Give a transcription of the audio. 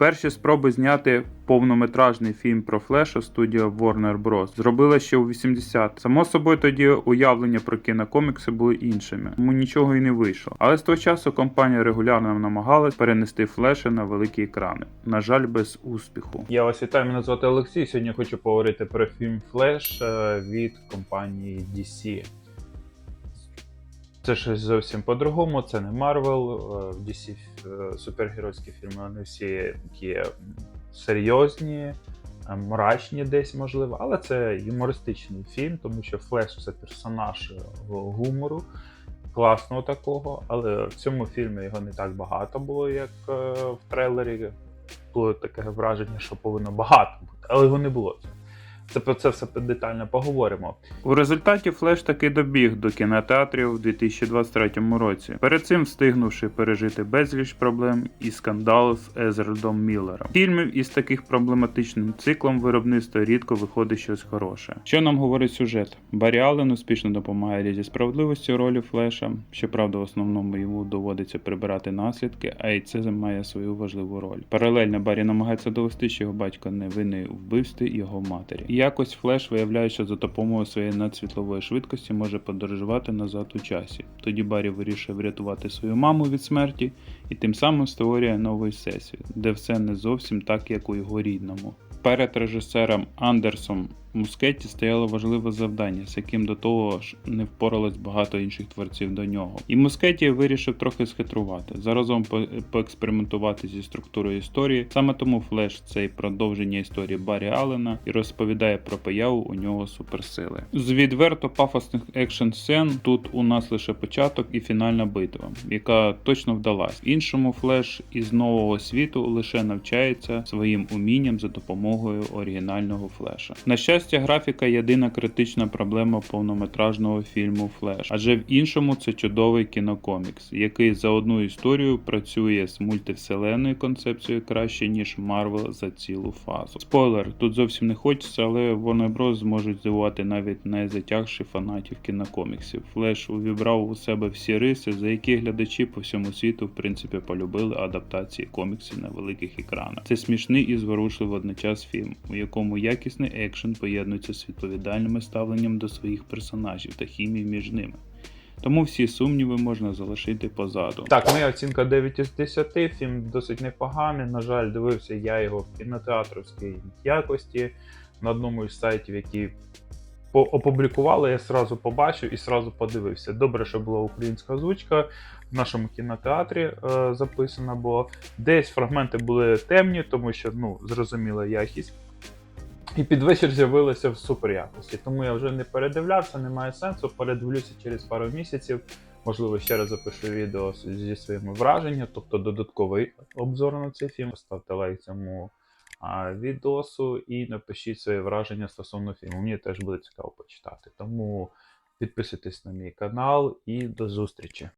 Перші спроби зняти повнометражний фільм про Флеша студія Warner Bros. зробила ще у 80 Само собою тоді уявлення про кінокомікси були іншими, тому нічого і не вийшло. Але з того часу компанія регулярно намагалась перенести Флеша на великі екрани. На жаль, без успіху. Я вас вітаю, мене звати Олексій. Сьогодні хочу поговорити про фільм Флеш е, від компанії DC. Це щось зовсім по-другому, це не Марвел. В DC е, супергеройські фільми вони всі такі серйозні, е, мрачні десь можливо, але це юмористичний фільм, тому що Флеш це персонаж е, гумору, класного такого, але в цьому фільмі його не так багато було, як е, в трейлері було таке враження, що повинно багато бути, але його не було. Це про це все детально поговоримо. У результаті Флеш таки добіг до кінотеатрів у 2023 році, перед цим встигнувши пережити безліч проблем і скандал з Езердом Міллером. Фільмів із таких проблематичним циклом виробництва рідко виходить щось хороше. Що нам говорить сюжет? Баррі Аллен успішно допомагає Лізі справедливості ролі Флеша. Щоправда, в основному йому доводиться прибирати наслідки, а й це має свою важливу роль. Паралельно Баррі намагається довести, що його батько не винний у вбивстві його матері. Якось Флеш виявляє, що за допомогою своєї надсвітлової швидкості може подорожувати назад у часі. Тоді Баррі вирішує врятувати свою маму від смерті і тим самим створює новий всесвіт, де все не зовсім так, як у його рідному. Перед режисером Андерсом Мускетті стояло важливе завдання, з яким до того ж не впоралось багато інших творців до нього. І Мускетті вирішив трохи схитрувати, заразом поекспериментувати зі структурою історії. Саме тому Флеш це і продовження історії Баррі Аллена і розповідає про появу у нього суперсили. З відверто пафосних екшн сцен тут у нас лише початок і фінальна битва, яка точно вдалась. Іншому Флеш із нового світу лише навчається своїм умінням за допомогою оригінального флеша. На щастя, графіка єдина критична проблема повнометражного фільму Флеш, адже в іншому це чудовий кінокомікс, який за одну історію працює з мультивселенною концепцією краще ніж Марвел за цілу фазу. Спойлер, тут зовсім не хочеться, але Warner Bros. зможуть здивувати навіть найзатягших фанатів кінокоміксів. Флеш увібрав у себе всі риси, за які глядачі по всьому світу в принципі полюбили адаптації коміксів на великих екранах. Це смішний і зворушливий водночас фільм, у якому якісний екшен поєднується з відповідальним ставленням до своїх персонажів та хімії між ними. Тому всі сумніви можна залишити позаду. Так, моя оцінка 9 із 10, фільм досить непоганий. На жаль, дивився я його в кінотеатровській якості на одному із сайтів, які опублікували, я сразу побачив і сразу подивився. Добре, що була українська озвучка в нашому кінотеатрі е, записана, бо десь фрагменти були темні, тому що ну, зрозуміла якість. І під вечір з'явилося в супер якості. Тому я вже не передивлявся, немає сенсу. Передивлюся через пару місяців. Можливо, ще раз запишу відео зі своїми враженнями, тобто додатковий обзор на цей фільм. Ставте лайк цьому відосу і напишіть свої враження стосовно фільму. Мені теж буде цікаво почитати. Тому підписуйтесь на мій канал і до зустрічі.